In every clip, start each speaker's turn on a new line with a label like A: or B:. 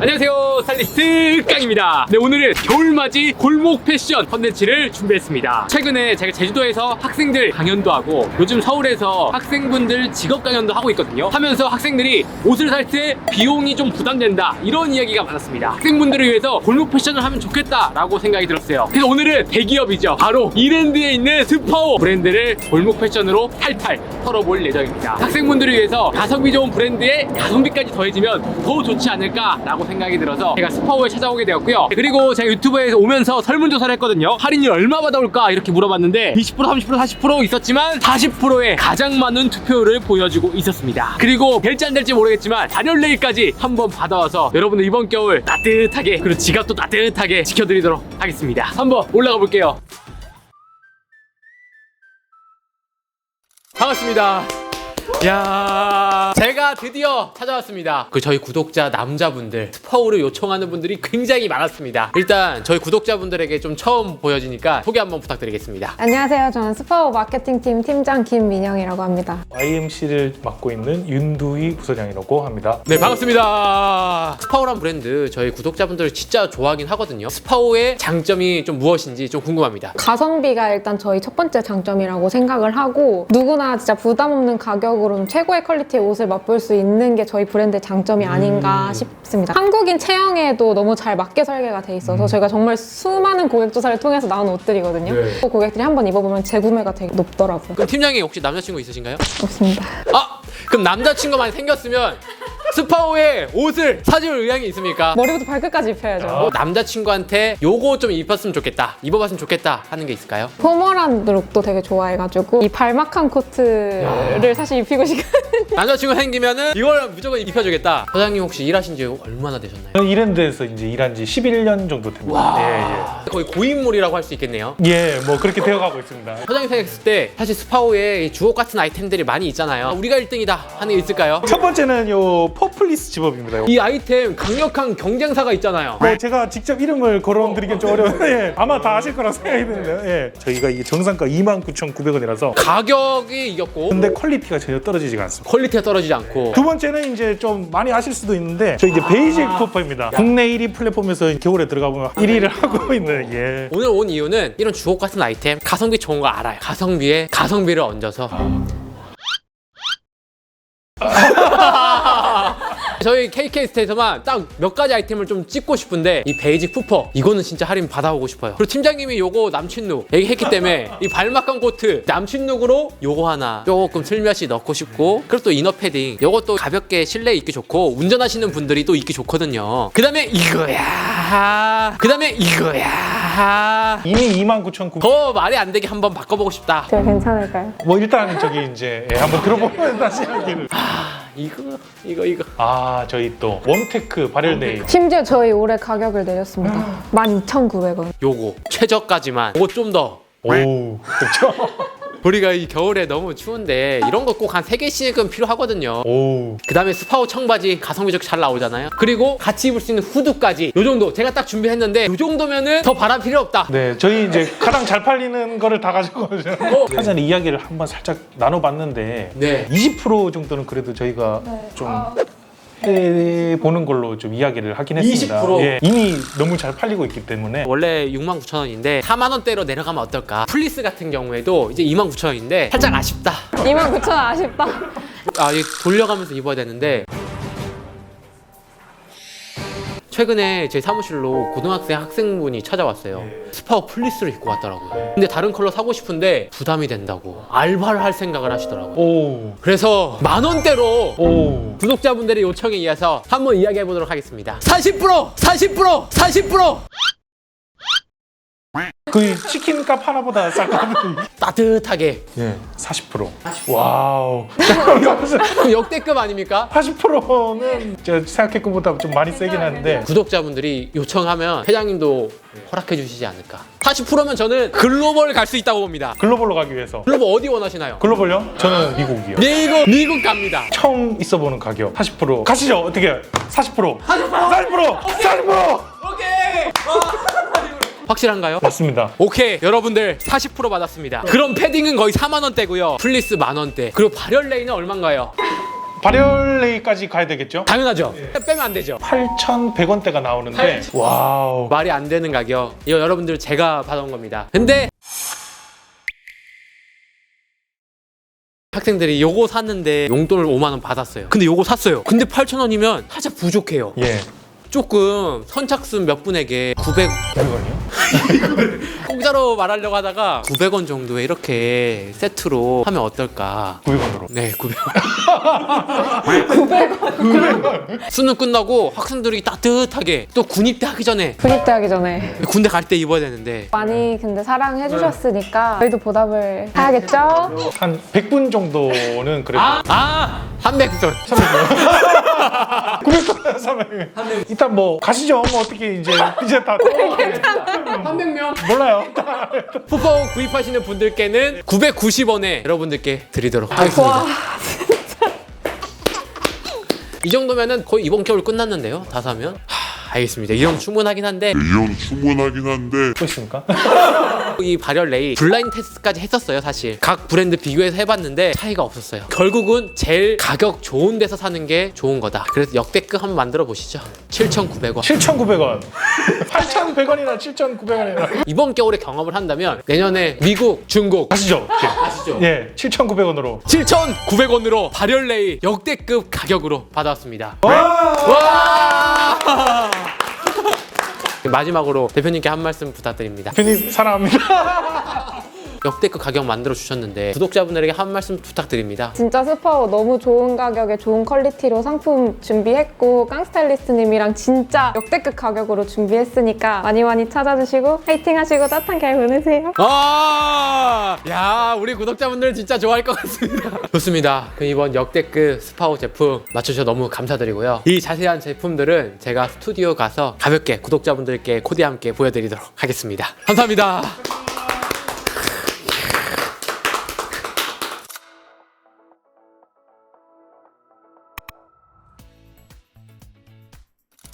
A: 안녕하세요 스타일리스트 깡입니다. 네 오늘은 겨울맞이 골목 패션 컨텐츠를 준비했습니다. 최근에 제가 제주도에서 학생들 강연도 하고 요즘 서울에서 학생분들 직업 강연도 하고 있거든요. 하면서 학생들이 옷을 살 때 비용이 좀 부담된다 이런 이야기가 많았습니다. 학생분들을 위해서 골목 패션을 하면 좋겠다 라고 생각이 들었어요. 그래서 오늘은 대기업이죠. 바로 이랜드에 있는 스파오 브랜드를 골목 패션으로 탈탈 털어볼 예정입니다. 학생분들을 위해서 가성비 좋은 브랜드에 가성비까지 더해지면 더 좋지 않을까 라고 생각이 들어서 제가 스파오에 찾아오게 되었고요. 그리고 제가 유튜브에 오면서 설문조사를 했거든요. 할인율 얼마 받아올까 이렇게 물어봤는데 20% 30% 40% 있었지만 40%의 가장 많은 투표율을 보여주고 있었습니다. 그리고 될지 안 될지 모르겠지만 단열 레일까지 한번 받아와서 여러분들 이번 겨울 따뜻하게 그리고 지갑도 따뜻하게 지켜드리도록 하겠습니다. 한번 올라가 볼게요. 반갑습니다. 야, 제가 드디어 찾아왔습니다. 그 저희 구독자 남자분들 스파오를 요청하는 분들이 굉장히 많았습니다. 일단 저희 구독자분들에게 좀 처음 보여지니까 소개 한번 부탁드리겠습니다.
B: 안녕하세요. 저는 스파오 마케팅팀 팀장 김민영이라고 합니다.
C: IMC를 맡고 있는 윤두희 부서장이라고 합니다.
A: 네, 반갑습니다. 스파오란 브랜드 저희 구독자분들 진짜 좋아하긴 하거든요. 스파오의 장점이 좀 무엇인지 좀 궁금합니다.
B: 가성비가 일단 저희 첫 번째 장점이라고 생각을 하고 누구나 진짜 부담 없는 가격으로 최고의 퀄리티의 옷을 맛볼 수 있는 게 저희 브랜드의 장점이 아닌가 싶습니다. 한국인 체형에도 너무 잘 맞게 설계가 돼 있어서 저희가 정말 수많은 고객 조사를 통해서 나온 옷들이거든요.
A: 네.
B: 또 고객들이 한번 입어보면 재구매가 되게 높더라고요.
A: 그럼 팀장님 혹시 남자친구 있으신가요?
B: 없습니다.
A: 아, 그럼 남자친구 많이 생겼으면 스파오의 옷을 사줄 의향이 있습니까?
B: 머리부터 발끝까지 입혀야죠.
A: 어, 남자친구한테 요거 좀 입었으면 좋겠다 입어봤으면 좋겠다 하는 게 있을까요?
B: 포멀한 룩도 되게 좋아해가지고 이 발막한 코트를 사실 입히고 싶거든요.
A: 남자친구 생기면은 이걸 무조건 입혀주겠다 사장님 혹시 일하신 지 얼마나 되셨나요?
C: 저는 이랜드에서 이제 일한 지 11년 정도 됩니다.
A: 거의 고인물이라고 할 수 있겠네요
C: 예, 예. 예, 뭐 그렇게 되어가고 있습니다.
A: 사장님 생각했을 때 사실 스파오에 이 주옥 같은 아이템들이 많이 있잖아요 우리가 1등이다 하는 게 있을까요?
C: 첫 번째는 요 퍼플리스 집업입니다.
A: 이 아이템 강력한 경쟁사가 있잖아요
C: 뭐 제가 직접 이름을 거론드리긴 좀 어려운데 예, 아마 다 아실 거라 생각이 드는데요. 예. 저희가 이게 정상가 29,900원이라서
A: 가격이 이겼고
C: 근데 퀄리티가 전혀 떨어지지가 않습니다.
A: 퀄리티가 떨어지지 않고
C: 두 번째는 이제 좀 많이 아실 수도 있는데 저 이제 베이직 퍼퍼입니다. 국내 1위 플랫폼에서 겨울에 들어가 보면 1위를 하고 있는 예.
A: 오늘 온 이유는 이런 주옥 같은 아이템 가성비 좋은 거 알아요 가성비에 가성비를 얹어서 저희 KK 스테이트만 딱 몇 가지 아이템을 좀 찍고 싶은데 이 베이직 푸퍼 이거는 진짜 할인 받아오고 싶어요. 그리고 팀장님이 요거 남친룩 얘기했기 때문에 이 발막한 코트 남친룩으로 요거 하나 조금 슬며시 넣고 싶고 그리고 또 이너 패딩 요것도 가볍게 실내에 입기 좋고 운전하시는 분들이 또 입기 좋거든요. 그 다음에 이거야. 그 다음에 이거야.
C: 이미 29,900원
A: 더 말이 안 되게 한번 바꿔보고 싶다.
B: 제가 괜찮을까요?
C: 뭐 일단 저기 이제 예, 한번 들어보면 다시 하기를
A: 이거 이거 이거.
C: 아 저희 또 원테크 발열네일
B: 심지어 저희 올해 가격을 내렸습니다. 12,900원.
A: 요거 최저까지만. 요거 좀 더.
C: 오 그렇죠
A: 우리가 이 겨울에 너무 추운데 이런 거 꼭 한 세개씩은 필요하거든요
C: 오
A: 그 다음에 스파오 청바지 가성비 좋게 잘 나오잖아요 그리고 같이 입을 수 있는 후드까지 요 정도 제가 딱 준비했는데 요 정도면은 더 바람 필요 없다
C: 네, 저희 이제 가장 잘 팔리는 거를 다 가지고 오죠.
A: 어.
C: 사전에 이야기를 한번 살짝 나눠봤는데
A: 네.
C: 20% 정도는 그래도 저희가 좀 해보는 걸로 좀 이야기를 하긴 했습니다.
A: 20%?
C: 예, 이미 너무 잘 팔리고 있기 때문에
A: 원래 69,000원인데 4만 원대로 내려가면 어떨까 플리스 같은 경우에도 이제 29,000원인데 살짝 아쉽다
B: 29,000원 아쉽다.
A: 아, 이 돌려가면서 입어야 되는데. 최근에 제 사무실로 고등학생 학생분이 찾아왔어요. 스파오 플리스를 입고 왔더라고요. 근데 다른 컬러 사고 싶은데 부담이 된다고 알바를 할 생각을 하시더라고요.
C: 오,
A: 그래서 만 원대로
C: 오,
A: 구독자분들의 요청에 의해서 한번 이야기해 보도록 하겠습니다. 40%! 40%! 40%!
C: 그 치킨 값 하나보다 쌀거든요.
A: 따뜻하게.
C: 예, 40%. 와우.
A: 그럼 역대급 아닙니까?
C: 80%는 제가 생각했던 것보다 좀 많이 세긴 한데
A: 구독자분들이 요청하면 회장님도 허락해 주시지 않을까. 40%면 저는 글로벌 갈 수 있다고 봅니다.
C: 글로벌로 가기 위해서
A: 글로벌 어디 원하시나요?
C: 글로벌요? 저는 미국이요.
A: 미국 미국 갑니다.
C: 처음 있어보는 가격 40% 가시죠 어떻게 40% 40% 40% 40%
A: 오케이. 확실한가요?
C: 맞습니다
A: 오케이 여러분들 40% 받았습니다. 그럼 패딩은 거의 4만 원대고요. 플리스 만 원대. 그리고 발열 레이는 얼마인가요?
C: 발열레이까지 가야 되겠죠?
A: 당연하죠. 빼면 안 되죠.
C: 8,100원대가 나오는데 와우.
A: 말이 안 되는 가격. 이거 여러분들 제가 받아온 겁니다. 근데 학생들이 요거 샀는데 용돈을 5만 원 받았어요. 근데 요거 샀어요. 근데 8천 원이면 살짝 부족해요.
C: 예.
A: 조금 선착순 몇 분에게 900
C: 100원이요?
A: 공짜로 말하려고 하다가 900원 정도에 이렇게 세트로 하면 어떨까?
C: 900원으로.
A: 네, 900원. 900원. 수능 끝나고 학생들이 따뜻하게 또 군입대 하기 전에
B: 군입대 하기 전에
A: 군대 갈 때 입어야 되는데
B: 많이 근데 사랑해 주셨으니까 저희도 보답을 해야겠죠?
C: 한 100분 정도는 그래도
A: 아, 아, 300돈.
C: 900원 사면 일단 뭐 가시죠. 뭐 어떻게 이제 이제 다
A: 300명.
C: 몰라요.
A: 풋바오 구입하시는 분들께는 990원에 여러분들께 드리도록 하겠습니다.
B: 와
A: 이 정도면은 거의 이번 겨울 끝났는데요. 다 사면. 하, 알겠습니다. 이 정도 충분하긴 한데
D: 이 정도 충분하긴 한데
C: 또 있습니까?
A: 이 발열 레이 블라인드 테스트까지 했었어요 사실 각 브랜드 비교해서 해봤는데 차이가 없었어요 결국은 제일 가격 좋은 데서 사는 게 좋은 거다 그래서 역대급 한번 만들어 보시죠 7,900원
C: 7,900원. 8,100원이나 7,900원이나.
A: 이번 겨울에 경험을 한다면 내년에 미국 중국
C: 가시죠.
A: 아시죠?
C: 예, 7,900원으로.
A: 7,900원으로 발열 레이 역대급 가격으로 받아왔습니다
C: 와!
A: 와 마지막으로 대표님께 한 말씀 부탁드립니다
C: 대표님 사랑합니다.
A: 역대급 가격 만들어 주셨는데 구독자분들에게 한 말씀 부탁드립니다
B: 진짜 스파오 너무 좋은 가격에 좋은 퀄리티로 상품 준비했고 깡스타일리스트님이랑 진짜 역대급 가격으로 준비했으니까 많이 많이 찾아주시고 화이팅 하시고 따뜻한 겨울 보내세요
A: 아, 야, 우리 구독자분들 진짜 좋아할 것 같습니다. 좋습니다. 그럼 이번 역대급 스파오 제품 맞춰주셔서 너무 감사드리고요. 이 자세한 제품들은 제가 스튜디오 가서 가볍게 구독자분들께 코디와 함께 보여드리도록 하겠습니다. 감사합니다.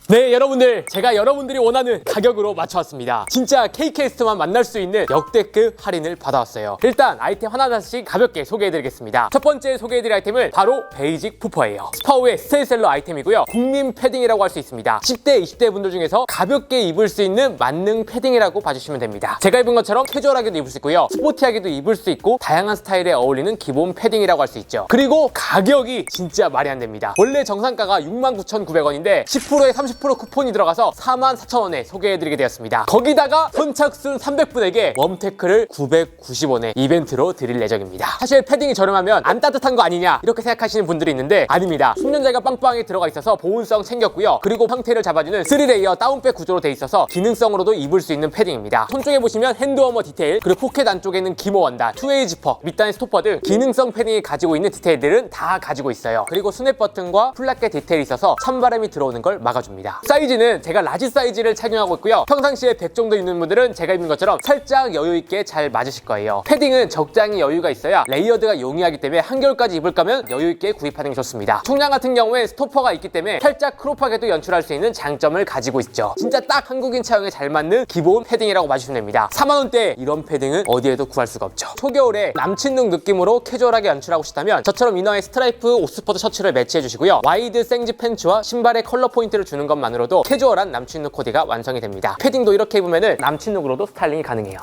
A: 네, 여러분들. 제가 여러분들이 원하는 가격으로 맞춰왔습니다. 진짜 KK스트만 만날 수 있는 역대급 할인을 받아왔어요. 일단 아이템 하나하나씩 가볍게 소개해드리겠습니다. 첫 번째 소개해드릴 아이템은 바로 베이직 푸퍼예요. 스파우의 스테이셀러 아이템이고요. 국민 패딩이라고 할 수 있습니다. 10대, 20대 분들 중에서 가볍게 입을 수 있는 만능 패딩이라고 봐주시면 됩니다. 제가 입은 것처럼 캐주얼하게도 입을 수 있고요. 스포티하게도 입을 수 있고 다양한 스타일에 어울리는 기본 패딩이라고 할 수 있죠. 그리고 가격이 진짜 말이 안 됩니다. 원래 정상가가 69,900원인데 10%에 30% 쿠폰이 들어가서 44,000원에 소개해드리게 되었습니다. 거기다가 선착순 300분에게 웜테크를 990원에 이벤트로 드릴 예정입니다. 사실 패딩이 저렴하면 안 따뜻한 거 아니냐 이렇게 생각하시는 분들이 있는데 아닙니다. 숙련자가 빵빵하게 들어가 있어서 보온성 챙겼고요. 그리고 형태를 잡아주는 3레이어 다운백 구조로 돼 있어서 기능성으로도 입을 수 있는 패딩입니다. 손 쪽에 보시면 핸드워머 디테일 그리고 포켓 안쪽에는 기모 원단, 투웨이 지퍼, 밑단의 스토퍼 등 기능성 패딩이 가지고 있는 디테일들은 다 가지고 있어요. 그리고 스냅 버튼과 플라켓 디테일이 있어서 찬바람이 들어오는 걸 막아줍니다. 사이즈는 제가 라지 사이즈를 착용하고 있고요. 평상시에 100 정도 입는 분들은 제가 입는 것처럼 살짝 여유 있게 잘 맞으실 거예요. 패딩은 적당히 여유가 있어야 레이어드가 용이하기 때문에 한겨울까지 입을 거면 여유 있게 구입하는 게 좋습니다. 총량 같은 경우에 스토퍼가 있기 때문에 살짝 크롭하게도 연출할 수 있는 장점을 가지고 있죠. 진짜 딱 한국인 체형에 잘 맞는 기본 패딩이라고 봐주시면 됩니다. 4만 원대 이런 패딩은 어디에도 구할 수가 없죠. 초겨울에 남친룩 느낌으로 캐주얼하게 연출하고 싶다면 저처럼 이너에 스트라이프 오스퍼드 셔츠를 매치해 주시고요. 와이드 생지 팬츠와 신발에 컬러 포인트를 주는 것만으로도 캐주얼한 남친 룩 코디가 완성이 됩니다. 패딩도 이렇게 입으면 남친 룩으로도 스타일링이 가능해요.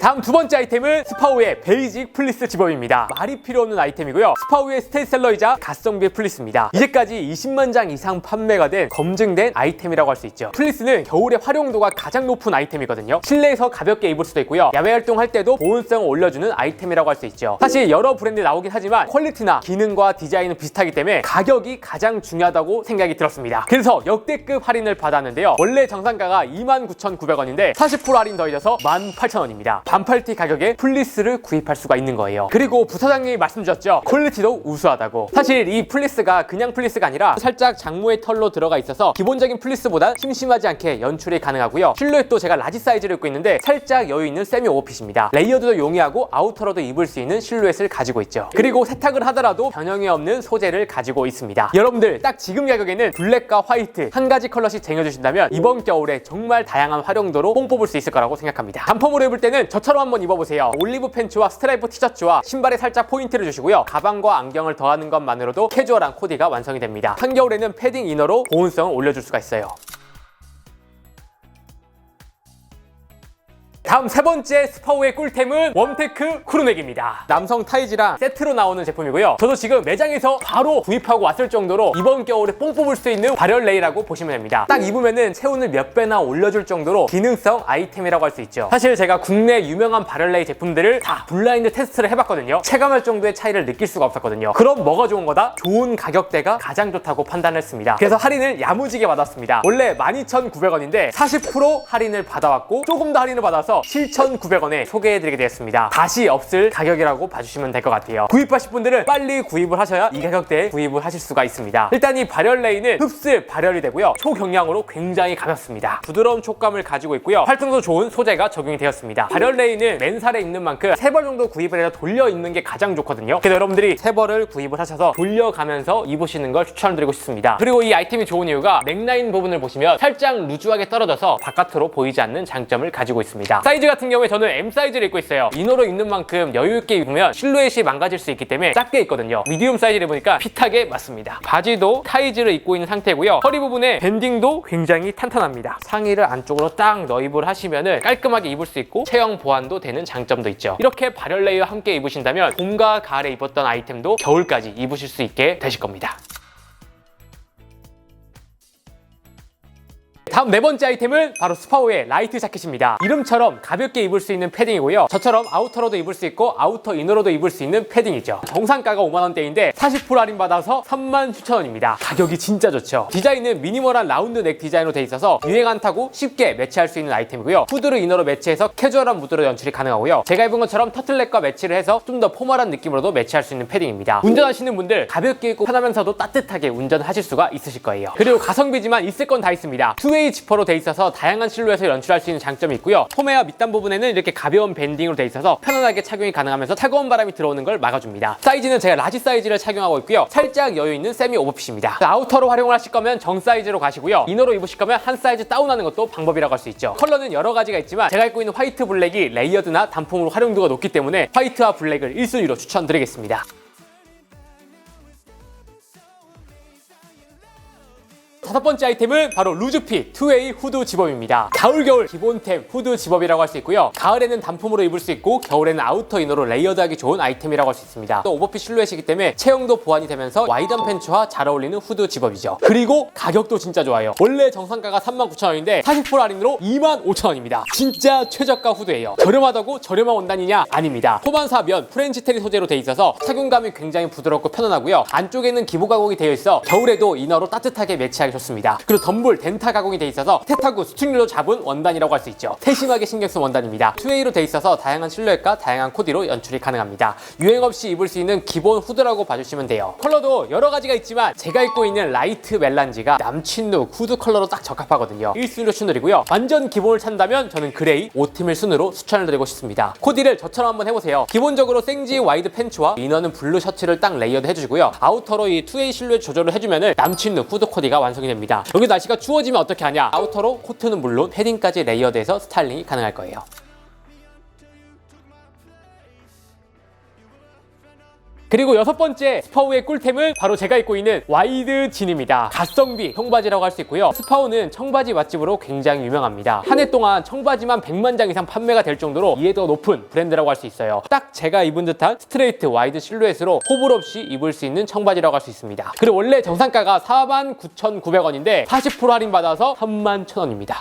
A: 다음 두 번째 아이템은 스파우의 베이직 플리스 집업입니다. 말이 필요 없는 아이템이고요. 스파우의 스테이셀러이자 가성비의 플리스입니다. 이제까지 20만 장 이상 판매가 된 검증된 아이템이라고 할 수 있죠. 플리스는 겨울에 활용도가 가장 높은 아이템이거든요. 실내에서 가볍게 입을 수도 있고요. 야외 활동할 때도 보온성을 올려주는 아이템이라고 할 수 있죠. 사실 여러 브랜드 나오긴 하지만 퀄리티나 기능과 디자인은 비슷하기 때문에 가격이 가장 중요하다고 생각이 들었습니다. 그래서 역대급 할인을 받았는데요. 원래 정상가가 29,900원인데 40% 할인 더해져서 18,000원입니다. 반팔티 가격에 플리스를 구입할 수가 있는 거예요. 그리고 부사장님이 말씀 주셨죠. 퀄리티도 우수하다고. 사실 이 플리스가 그냥 플리스가 아니라 살짝 장모의 털로 들어가 있어서 기본적인 플리스보다 심심하지 않게 연출이 가능하고요. 실루엣도 제가 라지 사이즈를 입고 있는데 살짝 여유 있는 세미 오버핏입니다. 레이어드도 용이하고 아우터로도 입을 수 있는 실루엣을 가지고 있죠. 그리고 세탁을 하더라도 변형이 없는 소재를 가지고 있습니다. 여러분들 딱 지금 가격에는 블랙과 화이트 한 가지 컬러씩 쟁여주신다면 이번 겨울에 정말 다양한 활용도로 뽕 뽑을 수 있을 거라고 생각합니다. 단품으로 입을 때는 저처럼 한번 입어보세요. 올리브 팬츠와 스트라이프 티셔츠와 신발에 살짝 포인트를 주시고요. 가방과 안경을 더하는 것만으로도 캐주얼한 코디가 완성이 됩니다. 한겨울에는 패딩 이너로 보온성을 올려줄 수가 있어요. 다음 세 번째 스파우의 꿀템은 웜테크 크루넥입니다. 남성 타이즈랑 세트로 나오는 제품이고요. 저도 지금 매장에서 바로 구입하고 왔을 정도로 이번 겨울에 뽕 뽑을 수 있는 발열 레이라고 보시면 됩니다. 딱 입으면은 체온을 몇 배나 올려줄 정도로 기능성 아이템이라고 할 수 있죠. 사실 제가 국내 유명한 발열 레이 제품들을 다 블라인드 테스트를 해봤거든요. 체감할 정도의 차이를 느낄 수가 없었거든요. 그럼 뭐가 좋은 거다? 좋은 가격대가 가장 좋다고 판단했습니다. 그래서 할인을 야무지게 받았습니다. 원래 12,900원인데 40% 할인을 받아왔고 조금 더 할인을 받아서 7,900원에 소개해드리게 되었습니다. 다시 없을 가격이라고 봐주시면 될 것 같아요. 구입하실 분들은 빨리 구입을 하셔야 이 가격대에 구입을 하실 수가 있습니다. 일단 이 발열 레이는 흡습 발열이 되고요. 초경량으로 굉장히 가볍습니다. 부드러운 촉감을 가지고 있고요. 활동도 좋은 소재가 적용이 되었습니다. 발열 레이는 맨살에 입는 만큼 세 벌 정도 구입을 해서 돌려 입는 게 가장 좋거든요. 그래서 여러분들이 세 벌을 구입을 하셔서 돌려가면서 입으시는 걸 추천드리고 싶습니다. 그리고 이 아이템이 좋은 이유가 넥라인 부분을 보시면 살짝 루즈하게 떨어져서 바깥으로 보이지 않는 장점을 가지고 있습니다. 사이즈 같은 경우에 저는 M 사이즈를 입고 있어요. 이너로 입는 만큼 여유 있게 입으면 실루엣이 망가질 수 있기 때문에 작게 입거든요. 미디움 사이즈를 입으니까 핏하게 맞습니다. 바지도 타이즈를 입고 있는 상태고요. 허리 부분에 밴딩도 굉장히 탄탄합니다. 상의를 안쪽으로 딱 너입을 하시면은 깔끔하게 입을 수 있고 체형 보완도 되는 장점도 있죠. 이렇게 발열 레이와 함께 입으신다면 봄과 가을에 입었던 아이템도 겨울까지 입으실 수 있게 되실 겁니다. 다음 네 번째 아이템은 바로 스파오의 라이트 자켓입니다. 이름처럼 가볍게 입을 수 있는 패딩이고요. 저처럼 아우터로도 입을 수 있고 아우터 이너로도 입을 수 있는 패딩이죠. 정상가가 5만 원대인데 40% 할인 받아서 3만 9천 원입니다. 가격이 진짜 좋죠. 디자인은 미니멀한 라운드 넥 디자인으로 돼 있어서 유행 안 타고 쉽게 매치할 수 있는 아이템이고요. 후드를 이너로 매치해서 캐주얼한 무드로 연출이 가능하고요. 제가 입은 것처럼 터틀넥과 매치를 해서 좀 더 포멀한 느낌으로도 매치할 수 있는 패딩입니다. 운전하시는 분들 가볍게 입고 편하면서도 따뜻하게 운전하실 수가 있으실 거예요. 그리고 가성비지만 있을 건 다 있습니다. 투웨이 지퍼로 돼 있어서 다양한 실루엣을 연출할 수 있는 장점이 있고요. 소매와 밑단 부분에는 이렇게 가벼운 밴딩으로 돼 있어서 편안하게 착용이 가능하면서 차가운 바람이 들어오는 걸 막아줍니다. 사이즈는 제가 라지 사이즈를 착용하고 있고요. 살짝 여유 있는 세미 오버핏입니다. 아우터로 활용을 하실 거면 정 사이즈로 가시고요. 이너로 입으실 거면 한 사이즈 다운하는 것도 방법이라고 할 수 있죠. 컬러는 여러 가지가 있지만 제가 입고 있는 화이트 블랙이 레이어드나 단풍으로 활용도가 높기 때문에 화이트와 블랙을 1순위로 추천드리겠습니다. 다섯 번째 아이템은 바로 루즈핏 투웨이 후드 집업입니다. 가을 겨울 기본템 후드 집업이라고 할 수 있고요. 가을에는 단품으로 입을 수 있고 겨울에는 아우터 이너로 레이어드하기 좋은 아이템이라고 할 수 있습니다. 또 오버핏 실루엣이기 때문에 체형도 보완이 되면서 와이드한 팬츠와 잘 어울리는 후드 집업이죠. 그리고 가격도 진짜 좋아요. 원래 정상가가 39,000원인데 40% 할인으로 25,000원입니다. 진짜 최저가 후드예요. 저렴하다고 저렴한 원단이냐? 아닙니다. 토반사 면 프렌치 테리 소재로 돼 있어서 착용감이 굉장히 부드럽고 편안하고요. 안쪽에는 기보 가공이 되어 있어 겨울에도 이너로 따뜻하게 매치하기 좋습니다. 그리고 덤불 덴타 가공이 돼 있어서 태타구 스튜디오로 잡은 원단이라고 할 수 있죠. 세심하게 신경 쓴 원단입니다. 투웨이로 돼 있어서 다양한 실루엣과 다양한 코디로 연출이 가능합니다. 유행 없이 입을 수 있는 기본 후드라고 봐주시면 돼요. 컬러도 여러 가지가 있지만 제가 입고 있는 라이트 멜란지가 남친룩 후드 컬러로 딱 적합하거든요. 1순위로 추천드리고요. 완전 기본을 찾는다면 저는 그레이 오트밀 순으로 추천을 드리고 싶습니다. 코디를 저처럼 한번 해보세요. 기본적으로 생지 와이드 팬츠와 이너는 블루 셔츠를 딱 레이어드 해주고요. 아우터로 이 투웨이 실루엣 조절을 해주면은 남친룩 후드 코디가 완성이 됩니다. 여기 날씨가 추워지면 어떻게 하냐? 아우터로 코트는 물론 패딩까지 레이어드해서 스타일링이 가능할 거예요. 그리고 여섯 번째 스파우의 꿀템은 바로 제가 입고 있는 와이드 진입니다. 가성비 청바지라고 할 수 있고요. 스파우는 청바지 맛집으로 굉장히 유명합니다. 한 해 동안 청바지만 100만 장 이상 판매가 될 정도로 이해도가 높은 브랜드라고 할 수 있어요. 딱 제가 입은 듯한 스트레이트 와이드 실루엣으로 호불 없이 입을 수 있는 청바지라고 할 수 있습니다. 그리고 원래 정상가가 49,900원인데 40% 할인 받아서 31,000원입니다.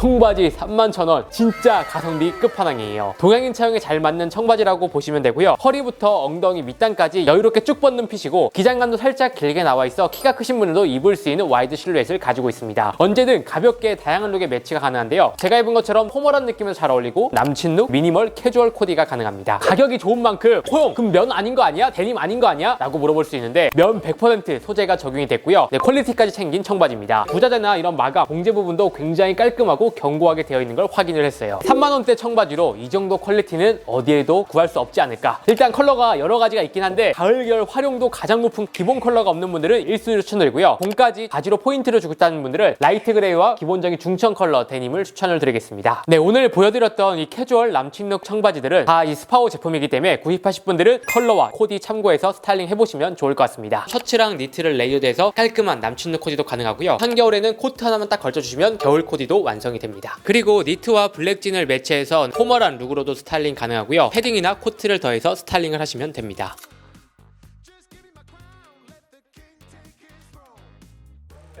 A: 청바지 31,000원. 진짜 가성비 끝판왕이에요. 동양인 체형에 잘 맞는 청바지라고 보시면 되고요. 허리부터 엉덩이 밑단까지 여유롭게 쭉 뻗는 핏이고 기장감도 살짝 길게 나와 있어 키가 크신 분들도 입을 수 있는 와이드 실루엣을 가지고 있습니다. 언제든 가볍게 다양한 룩의 매치가 가능한데요. 제가 입은 것처럼 포멀한 느낌에서 잘 어울리고 남친 룩, 미니멀, 캐주얼 코디가 가능합니다. 가격이 좋은 만큼 호용! 그럼 면 아닌 거 아니야? 데님 아닌 거 아니야? 라고 물어볼 수 있는데 면 100% 소재가 적용이 됐고요. 네, 퀄리티까지 챙긴 청바지입니다. 부자재나 이런 마감, 봉제 부분도 굉장히 깔끔하고 꼭 견고하게 되어 있는 걸 확인을 했어요. 3만 원대 청바지로 이 정도 퀄리티는 어디에도 구할 수 없지 않을까. 일단 컬러가 여러 가지가 있긴 한데 가을 겨울 활용도 가장 높은 기본 컬러가 없는 분들은 1순위로 추천드리고요. 봄까지 바지로 포인트를 주고 싶다는 분들은 라이트 그레이와 기본적인 중청 컬러 데님을 추천을 드리겠습니다. 네 오늘 보여드렸던 이 캐주얼 남친룩 청바지들은 다 이 스파오 제품이기 때문에 구입하실 분들은 컬러와 코디 참고해서 스타일링 해보시면 좋을 것 같습니다. 셔츠랑 니트를 레이어드해서 깔끔한 남친룩 코디도 가능하고요. 한겨울에는 코트 하나만 딱 걸쳐주시면 겨울 코디도 완성이 됩니다. 그리고 니트와 블랙진을 매치해서 포멀한 룩으로도 스타일링 가능하고요. 패딩이나 코트를 더해서 스타일링을 하시면 됩니다.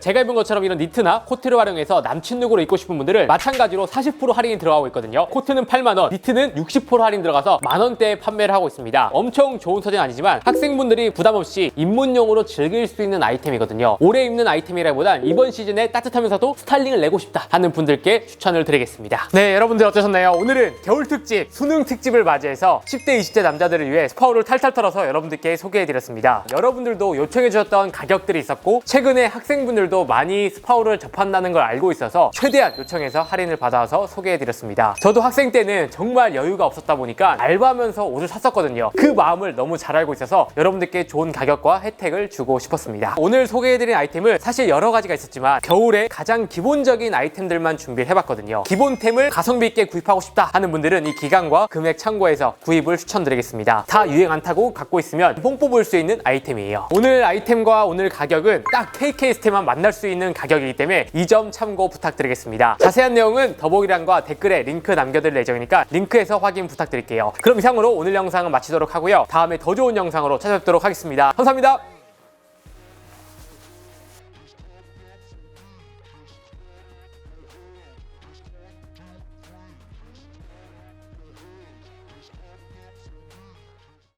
A: 제가 입은 것처럼 이런 니트나 코트를 활용해서 남친 룩으로 입고 싶은 분들은 마찬가지로 40% 할인이 들어가고 있거든요. 코트는 8만원, 니트는 60% 할인 들어가서 만원대에 판매를 하고 있습니다. 엄청 좋은 소재는 아니지만 학생분들이 부담 없이 입문용으로 즐길 수 있는 아이템이거든요. 올해 입는 아이템이라기보단 이번 시즌에 따뜻하면서도 스타일링을 내고 싶다 하는 분들께 추천을 드리겠습니다. 네, 여러분들 어떠셨나요? 오늘은 겨울 특집, 수능 특집을 맞이해서 10대, 20대 남자들을 위해 스파우를 탈탈 털어서 여러분들께 소개해드렸습니다. 여러분들도 요청해주셨던 가격들이 있었고 최근에 학생분들 도 많이 스파우를 접한다는 걸 알고 있어서 최대한 요청해서 할인을 받아서 소개해드렸습니다. 저도 학생 때는 정말 여유가 없었다 보니까 알바하면서 옷을 샀었거든요. 그 마음을 너무 잘 알고 있어서 여러분들께 좋은 가격과 혜택을 주고 싶었습니다. 오늘 소개해드린 아이템은 사실 여러 가지가 있었지만 겨울에 가장 기본적인 아이템들만 준비를 해봤거든요. 기본템을 가성비 있게 구입하고 싶다 하는 분들은 이 기간과 금액 참고해서 구입을 추천드리겠습니다. 다 유행 안 타고 갖고 있으면 뽕 뽑을 수 있는 아이템이에요. 오늘 아이템과 오늘 가격은 딱 KK스테만 만날 수 있는 가격이기 때문에 이 점 참고 부탁드리겠습니다. 자세한 내용은 더보기란과 댓글에 링크 남겨드릴 예정이니까 링크에서 확인 부탁드릴게요. 그럼 이상으로 오늘 영상은 마치도록 하고요. 다음에 더 좋은 영상으로 찾아뵙도록 하겠습니다. 감사합니다.